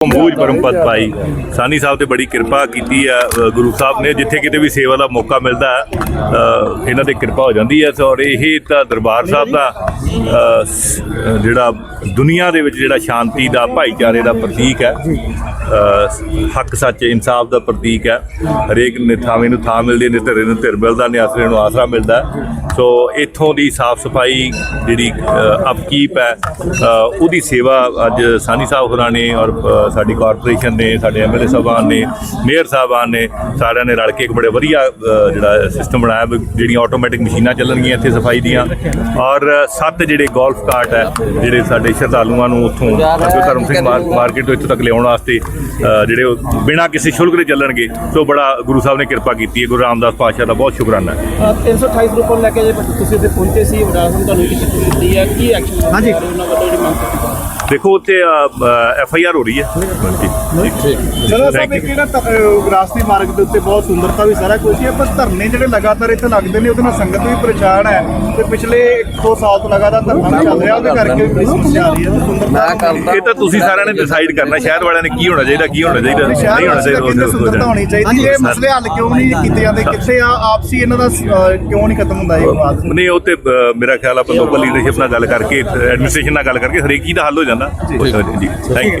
ਮੂਜ ਪਰਮਪਦ ਪਾਈ ਸਾਨੀ ਸਾਹਿਬ ਤੇ ਬੜੀ ਕਿਰਪਾ ਕੀਤੀ ਆ ਅ, ਗੁਰੂ ਸਾਹਿਬ ਨੇ। ਜਿੱਥੇ ਕਿਤੇ ਵੀ ਸੇਵਾ ਦਾ ਮੌਕਾ ਮਿਲਦਾ ਹੈ, ਇਹਨਾਂ ਦੀ ਕਿਰਪਾ ਹੋ ਜਾਂਦੀ ਹੈ ਸੋ ਔਰ ਇਹ ਤਾਂ ਦਰਬਾਰ ਸਾਹਿਬ ਦਾ ਜਿਹੜਾ ਦੁਨੀਆ ਦੇ ਵਿੱਚ ਜਿਹੜਾ ਸ਼ਾਂਤੀ ਦਾ ਭਾਈਚਾਰੇ ਦਾ ਪ੍ਰਤੀਕ ਹੈ। ਹੱਕ ਸੱਚ ਇਨਸਾਫ ਦਾ ਪ੍ਰਤੀਕ ਹੈ। ਹਰੇਕ ਨਿਥਾਵੇਂ ਨੂੰ ਥਾਂ ਮਿਲਦੀ ਹੈ ਨਿਧਰੇ ਨੂੰ ਧਿਰ ਮਿਲਦਾ ਨੇ ਆਸਰੇ ਨੂੰ ਆਸਰਾ ਮਿਲਦਾ ਹੈ। ਸੋ ਇੱਥੋਂ ਦੀ ਸਾਫ਼ ਸਫ਼ਾਈ ਜਿਹੜੀ ਅਪਕੀਪ ਹੈ ਉਹਦੀ ਸੇਵਾ ਅੱਜ ਸਾਨੀ ਸਾਹਿਬ ਹੋਰਾਂ ਨੇ ਔਰ ਸਾਡੀ ਕਾਰਪੋਰੇਸ਼ਨ ਨੇ ਸਾਡੇ ਐਮਐਲਏ ਸਾਹਿਬਾਨ ਨੇ ਮੇਅਰ ਸਾਹਿਬਾਨ ਨੇ ਸਾਰਿਆਂ ਨੇ ਰਲ ਕੇ ਇੱਕ ਬੜੇ ਵਧੀਆ ਜਿਹੜਾ ਸਿਸਟਮ ਬਣਾਇਆ ਵੀ ਜਿਹੜੀਆਂ ਆਟੋਮੈਟਿਕ ਮਸ਼ੀਨਾਂ ਚੱਲਣਗੀਆਂ ਇੱਥੇ ਸਫ਼ਾਈ ਦੀਆਂ। ਔਰ ਸੱਤ ਜਿਹੜੇ ਗੋਲਫ ਕਾਰਟ ਹੈ ਜਿਹੜੇ ਸਾਡੇ ਸ਼ਰਧਾਲੂਆਂ ਨੂੰ ਉੱਥੋਂ ਗੁਰੂ ਧਰਮ ਸਿੰਘ ਮਾਰ- ਮਾਰਕੀਟ ਤੋਂ ਇੱਥੋਂ ਤੱਕ ਲਿਆਉਣ ਵਾਸਤੇ ਜਿਹੜੇ ਉਹ ਬਿਨਾਂ ਕਿਸੇ ਸ਼ੁਲਕ ਦੇ ਚੱਲਣਗੇ ਸੋ ਬੜਾ ਗੁਰੂ ਸਾਹਿਬ ਨੇ ਕਿਰਪਾ ਕੀਤੀ ਹੈ ਗੁਰੂ ਰਾਮਦਾਸ ਪਾਤਸ਼ਾਹ ਦਾ ਬਹੁਤ ਸ਼ੁਕਰਾਨਾ ਹੈ। 328 ਗਰੁੱਪ ਨੂੰ ਲੈ ਕੇ ਜੇ ਤੁਸੀਂ ਇੱਥੇ ਪਹੁੰਚੇ ਸੀ ਵਡਾ ਸਿੰਘ ਤੁਹਾਨੂੰ ਕੀ ਦਿੱਤੀ ਹੈ ਕੀ ਐਕਸ਼ਨ ਹਾਂਜੀ। ਉਹਨਾਂ ਵੱਲੋਂ ਜਿਹੜੀ ਮੰਗ ਕੀਤੀ? ਦੇਖੋ ਉੱਥੇ ਐਫ ਆਈ ਆਰ ਹੋ ਰਹੀ ਹੈ। ਬਲਕਿ ਚਲੋ Thank ਸਾਹਿਬ. ਇੱਕ ਜਿਹੜਾ ਵਿਰਾਸਤੀ ਮਾਰਗ ਦੇ ਉੱਤੇ ਬਹੁਤ ਸੁੰਦਰਤਾ ਵੀ ਸਾਰਾ ਕੁਝ ਹੈ ਪਰ ਧਰਨੇ ਜਿਹੜੇ ਲਗਾਤਾਰ ਇੱਥੇ ਲੱਗਦੇ ਨੇ ਉਹਦੇ ਨਾਲ ਸੰਗਤ ਵੀ ਪਰੇਸ਼ਾਨ ਹੈ। ਤੇ ਪਿਛਲੇ 100 ਸਾਲ ਤੋਂ ਲਗਾਤਾਰ ਧਰਨਾ ਚੱਲ ਰਿਹਾ ਉਹਦੇ ਕਰਕੇ ਵੀ ਬੜੀ ਸਮੱਸਿਆ ਆ ਰਹੀ ਹੈ। ਤੇ ਸੁੰਦਰਤਾ ਇਹ ਤਾਂ ਤੁਸੀਂ ਸਾਰਿਆਂ ਨੇ ਡਿਸਾਈਡ ਕਰਨਾ ਸ਼ਹਿਰ ਵਾਲਿਆਂ ਨੇ ਕੀ ਹੋਣਾ ਚਾਹੀਦਾ ਕੀ ਹੋਣਾ ਚਾਹੀਦਾ ਨਹੀਂ ਹੋਣਾ ਚਾਹੀਦਾ ਸੁੰਦਰਤਾ ਹੋਣੀ ਇਹ ਮਸਲੇ ਹੱਲ ਕਿਉਂ ਨਹੀਂ ਕੀਤੇ ਜਾਂਦੇ ਕਿੱਥੇ ਆ ਆਪਸੀ ਇਹਨਾਂ ਦਾ ਕਿਉਂ ਨਹੀਂ ਖਤਮ ਹੁੰਦਾ ਇਹ ਬਾਤ ਨਹੀਂ ਉਹ ਤੇ ਮੇਰਾ ਖਿਆਲ ਆ ਲੋਕਲ ਲੀਡਰਸ਼ਿਪ ਨਾਲ ਗੱਲ ਕਰਕੇ ਐਡਮਿਨਿਸਟ੍ਰੇਸ਼ਨ ਨਾਲ ਗੱਲ ਕਰਕੇ ਹਰੇਕ ਚੀਜ਼ ਦਾ ਹੱਲ ਹੋ ਜਾਂਦਾ ਜੀ। Thank you